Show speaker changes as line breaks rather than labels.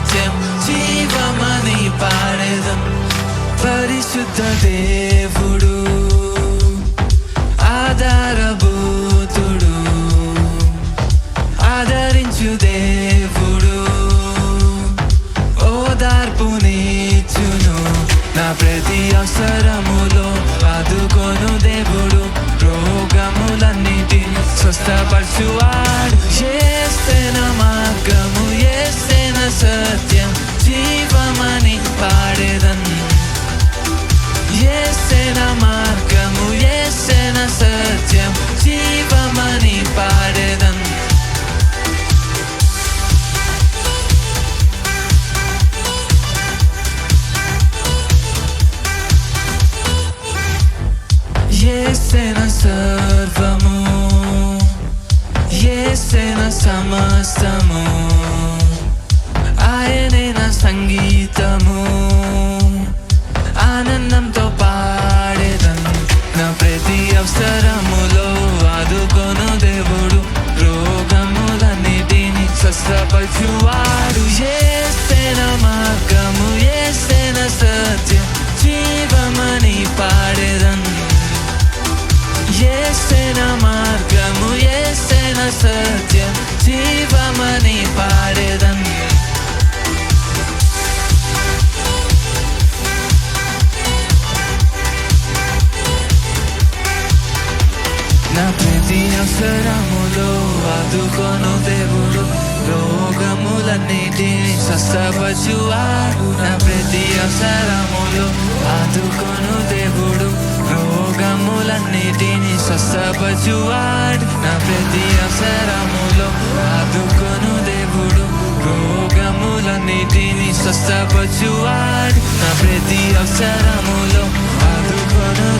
సత్యం జీవమని పాడేదం పరిశుద్ధ దేవుడు ఆధారభూతుడు ఆదరించు దేవుడు. ఓదార్పునిచ్చును నా ప్రతి అవసరములో ఆదుకొను దేవుడు. రోగములన్నిటిని స్వస్థపరచువాడు ఏస్తేన మార్గము రాజ్యం జీవమని పాడేదన్ ఏసేన సర్వము ఏసేన సమస్తము ఆయనే సంగీతం స్వస్థపరచువాడు ఏసేన మార్గము ఏసేన సత్యం జీవమని పాడేదను ఏసేన మార్గము ఏసేన సత్యం జీవమని పాడేదన్ నా ప్రతి అవసరములో ఆదుకొను దేవుడు రోగములన్నిటిని స్వస్థపరచువాడు నా ప్రతి అవసరములు ఆదుకొను దేవుడు రోగములన్నిటిని స్వస్థపరచువాడు నా ప్రతి అవసరములు ఆదుకొను దేవుడు రోగములన్నిటిని స్వస్థపరచువాడు నా ప్రతి అవసరములో ఆదుకొను